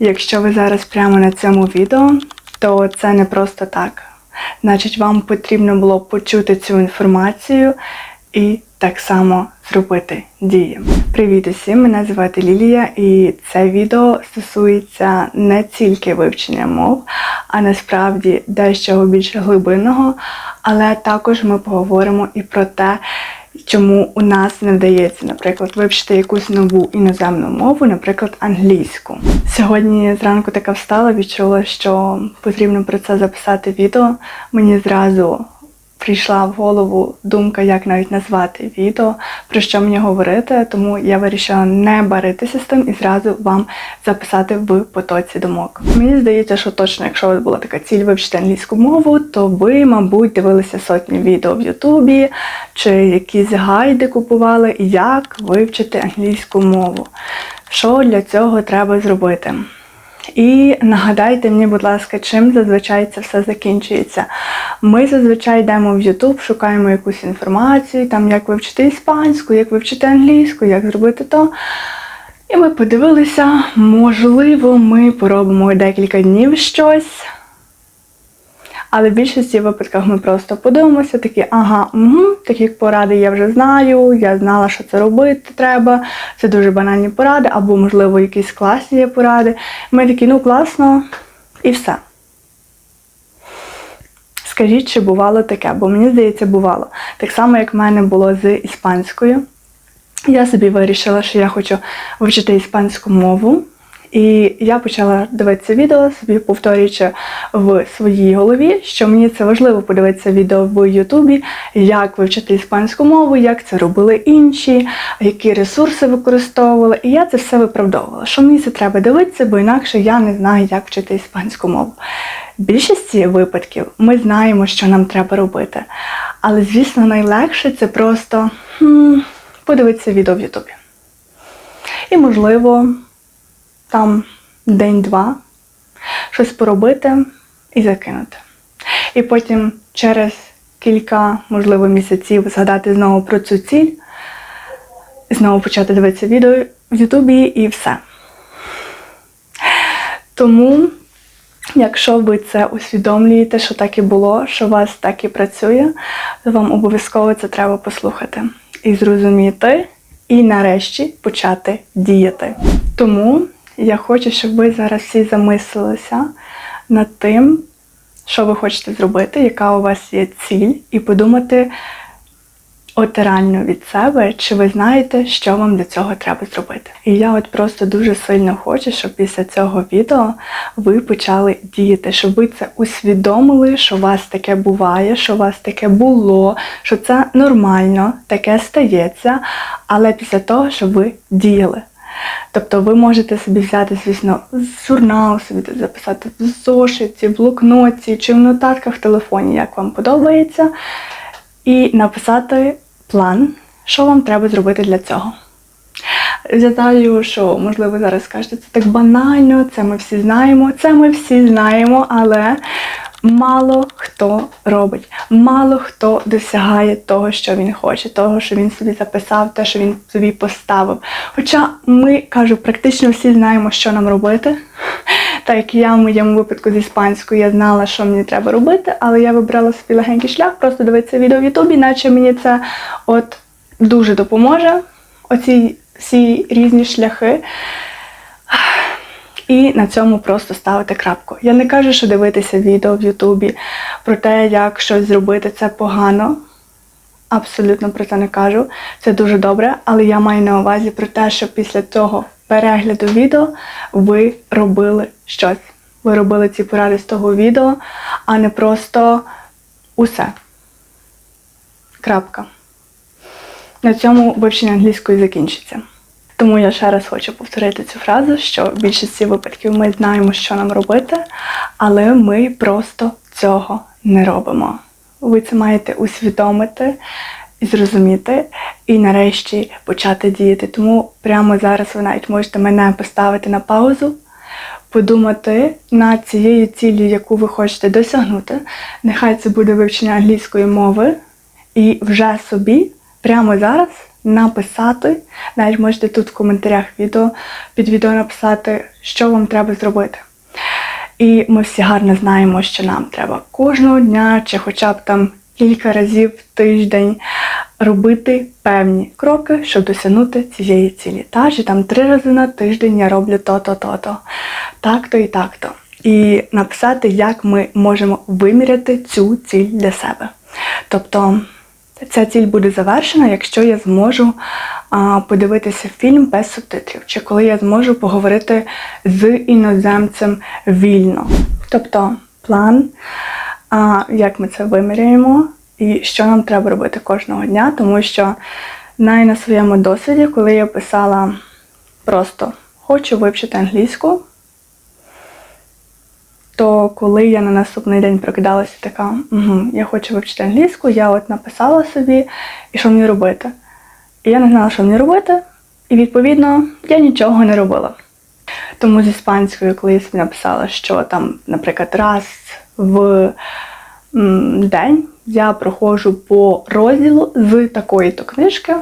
Якщо ви зараз прямо на цьому відео, то це не просто так. Значить, вам потрібно було почути цю інформацію і так само зробити дії. Привіт усім! Мене звати Лілія, і це відео стосується не тільки вивчення мов, а насправді дещо більш глибинного. Але також ми поговоримо і про те, чому у нас не вдається, наприклад, вивчити якусь нову іноземну мову, наприклад, англійську. Сьогодні зранку така встала, відчула, що потрібно про це записати відео. Мені зразу прийшла в голову думка, як навіть назвати відео, про що мені говорити, тому я вирішила не баритися з тим і зразу вам записати в потоці думок. Мені здається, що точно, якщо у вас була така ціль вивчити англійську мову, то ви, мабуть, дивилися сотні відео в Ютубі чи якісь гайди купували, як вивчити англійську мову. Що для цього треба зробити? І нагадайте мені, будь ласка, чим зазвичай це все закінчується. Ми зазвичай йдемо в YouTube, шукаємо якусь інформацію, там як вивчити іспанську, як вивчити англійську, як зробити то. І ми подивилися, можливо, ми поробимо декілька днів щось. Але в більшості випадках ми просто подивимося, такі, ага, угу, такі поради я вже знаю, я знала, що це робити треба. Це дуже банальні поради, або, можливо, якісь класні є поради. Ми такі, ну класно, і все. Скажіть, чи бувало таке, бо мені здається, бувало. Так само, як в мене було з іспанською. Я собі вирішила, що я хочу вивчити іспанську мову. І я почала дивитися відео, собі повторюючи в своїй голові, що мені це важливо подивитися відео в Ютубі, як вивчити іспанську мову, як це робили інші, які ресурси використовували. І я це все виправдовувала. Що мені це треба дивитися, бо інакше я не знаю, як вчити іспанську мову. В більшості випадків ми знаємо, що нам треба робити. Але, звісно, найлегше це просто хм, подивитися відео в Ютубі. І, можливо, там день-два, щось поробити і закинути. І потім через кілька, можливо, місяців згадати знову про цю ціль, знову почати дивитися відео в Ютубі і все. Тому, якщо ви це усвідомлюєте, що так і було, що у вас так і працює, то вам обов'язково це треба послухати і зрозуміти, і нарешті почати діяти. Тому я хочу, щоб ви зараз всі замислилися над тим, що ви хочете зробити, яка у вас є ціль, і подумати от від себе, чи ви знаєте, що вам для цього треба зробити. І я от просто дуже сильно хочу, щоб після цього відео ви почали діяти, щоб ви це усвідомили, що у вас таке буває, що у вас таке було, що це нормально, таке стається, але після того, щоб ви діяли. Тобто ви можете собі взяти, звісно, журнал, собі записати в зошиті, в блокноті чи в нотатках в телефоні, як вам подобається, і написати план, що вам треба зробити для цього. Я що, можливо, зараз скажете, це так банально, це ми всі знаємо, це ми всі знаємо, але мало хто робить, мало хто досягає того, що він хоче, того, що він собі записав, те, що він собі поставив. Хоча ми кажу, практично всі знаємо, що нам робити. Так як я в моєму випадку з іспанською я знала, що мені треба робити, але я вибрала собі легенький шлях, просто дивитися відео в Ютубі, наче мені це от дуже допоможе. Оці всі різні шляхи. І на цьому просто ставити крапку. Я не кажу, що дивитися відео в Ютубі про те, як щось зробити, це погано. Абсолютно про це не кажу. Це дуже добре, але я маю на увазі про те, що після цього перегляду відео ви робили щось. Ви робили ці поради з того відео, а не просто усе. Крапка. На цьому вивчення англійської закінчиться. Тому я ще раз хочу повторити цю фразу, що в більшості випадків ми знаємо, що нам робити, але ми просто цього не робимо. Ви це маєте усвідомити і зрозуміти, і нарешті почати діяти. Тому прямо зараз ви навіть можете мене поставити на паузу, подумати над цією ціллю, яку ви хочете досягнути. Нехай це буде вивчення англійської мови, і вже собі прямо зараз написати. Навіть можете тут в коментарях відео під відео написати, що вам треба зробити. І ми всі гарно знаємо, що нам треба кожного дня чи хоча б там кілька разів в тиждень робити певні кроки, щоб досягнути цієї цілі. Та чи там три рази на тиждень я роблю то-то, то-то, так-то і так-то. І написати, як ми можемо виміряти цю ціль для себе. Тобто ця ціль буде завершена, якщо я зможу а, подивитися фільм без субтитрів, чи коли я зможу поговорити з іноземцем вільно. Тобто план, а, як ми це виміряємо, і що нам треба робити кожного дня, тому що навіть на своєму досвіді, коли я писала просто хочу вивчити англійську, то коли я на наступний день прокидалася така, угу, я хочу вивчити англійську, я от написала собі, і що мені робити. І я не знала, що мені робити, і відповідно я нічого не робила. Тому з іспанською, коли я собі написала, що там, наприклад, раз в день я проходжу по розділу з такої-то книжки.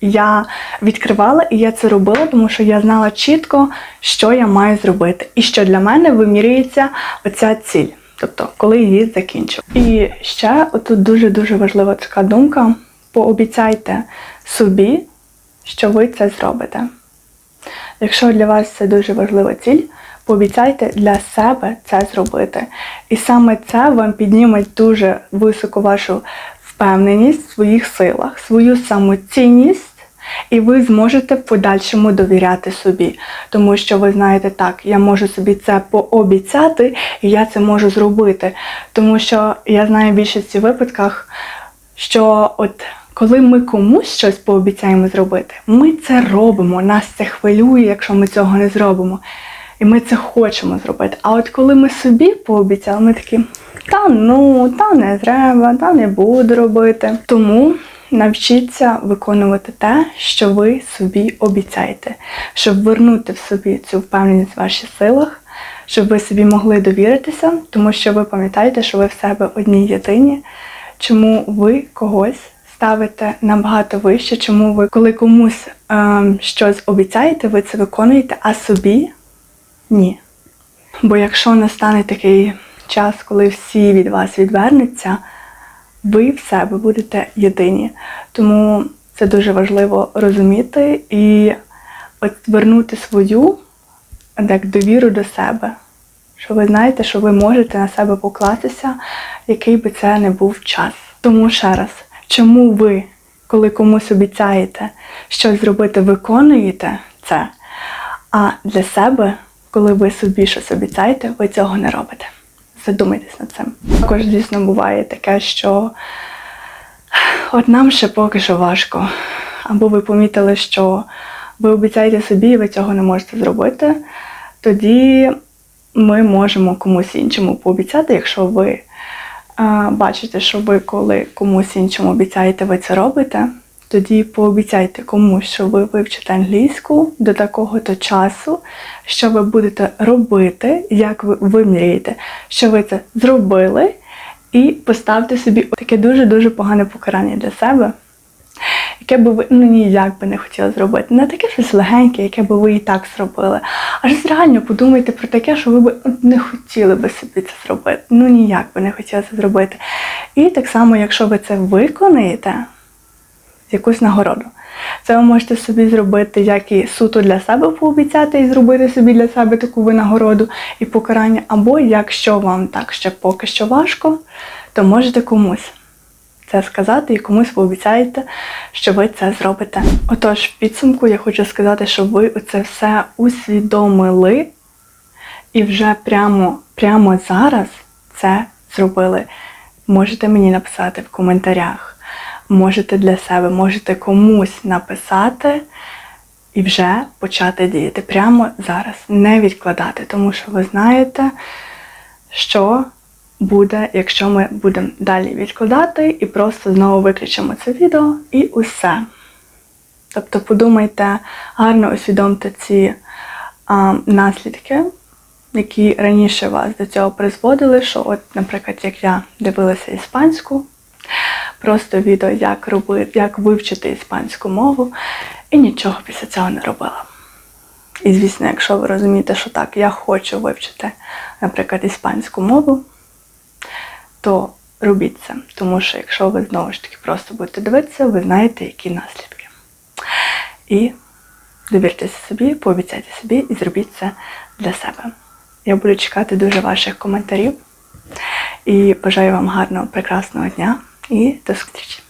Я відкривала і я це робила, тому що я знала чітко, що я маю зробити, і що для мене вимірюється оця ціль, тобто коли її закінчу. І ще тут дуже дуже важлива така думка: пообіцяйте собі, що ви це зробите. Якщо для вас це дуже важлива ціль, пообіцяйте для себе це зробити. І саме це вам підніме дуже високо вашу впевненість в своїх силах, свою самоцінність, і ви зможете в подальшому довіряти собі. Тому що ви знаєте, так, я можу собі це пообіцяти, і я це можу зробити. Тому що я знаю в більшості випадках, що от коли ми комусь щось пообіцяємо зробити, ми це робимо, нас це хвилює, якщо ми цього не зробимо. І ми це хочемо зробити. А от коли ми собі пообіцяли, ми такі, та ну, та не треба, та не буду робити. Тому навчіться виконувати те, що ви собі обіцяєте, щоб вернути в собі цю впевненість в ваших силах, щоб ви собі могли довіритися, тому що ви пам'ятаєте, що ви в себе одні єдині, чому ви когось ставите набагато вище, чому ви, коли комусь е, щось обіцяєте, ви це виконуєте, а собі ні. Бо якщо настане такий час, коли всі від вас відвернуться, ви в себе будете єдині. Тому це дуже важливо розуміти і от вернути свою як довіру до себе. Що ви знаєте, що ви можете на себе покластися, який би це не був час. Тому ще раз, чому ви, коли комусь обіцяєте щось зробити, виконуєте це, а для себе, коли ви собі щось обіцяєте, ви цього не робите. Задумайтесь над цим. Також, звісно, буває таке, що от нам ще поки що важко. Або ви помітили, що ви обіцяєте собі, і ви цього не можете зробити, тоді ми можемо комусь іншому пообіцяти, якщо ви бачите, що ви коли комусь іншому обіцяєте, ви це робите, тоді пообіцяйте комусь, що ви вивчите англійську до такого-то часу, що ви будете робити, як ви виміряєте, що ви це зробили, і поставте собі таке дуже-дуже погане покарання для себе, яке би ви ну ніяк би не хотіли зробити. Не таке щось легеньке, яке би ви і так зробили. А щось реально подумайте про таке, що ви б не хотіли би собі це зробити. Ну ніяк би не хотіли це зробити. І так само, якщо ви це виконаєте, якусь нагороду. Це ви можете собі зробити, як і суто для себе пообіцяти і зробити собі для себе таку винагороду і покарання. Або якщо вам так ще поки що важко, то можете комусь це сказати і комусь пообіцяєте, що ви це зробите. Отож, в підсумку я хочу сказати, що ви це все усвідомили і вже прямо, прямо зараз це зробили. Можете мені написати в коментарях можете для себе, можете комусь написати і вже почати діяти прямо зараз, не відкладати, тому що ви знаєте, що буде, якщо ми будемо далі відкладати і просто знову виключимо це відео і усе. Тобто подумайте, гарно усвідомте ці а, наслідки, які раніше вас до цього призводили, що, от, наприклад, як я дивилася іспанську, просто відео, як робити, як вивчити іспанську мову, і нічого після цього не робила. І звісно, якщо ви розумієте, що так, я хочу вивчити, наприклад, іспанську мову, то робіть це. Тому що якщо ви знову ж таки просто будете дивитися, ви знаєте, які наслідки. І довіртеся собі, пообіцяйте собі і зробіть це для себе. Я буду чекати дуже ваших коментарів і бажаю вам гарного, прекрасного дня і до зустрічі!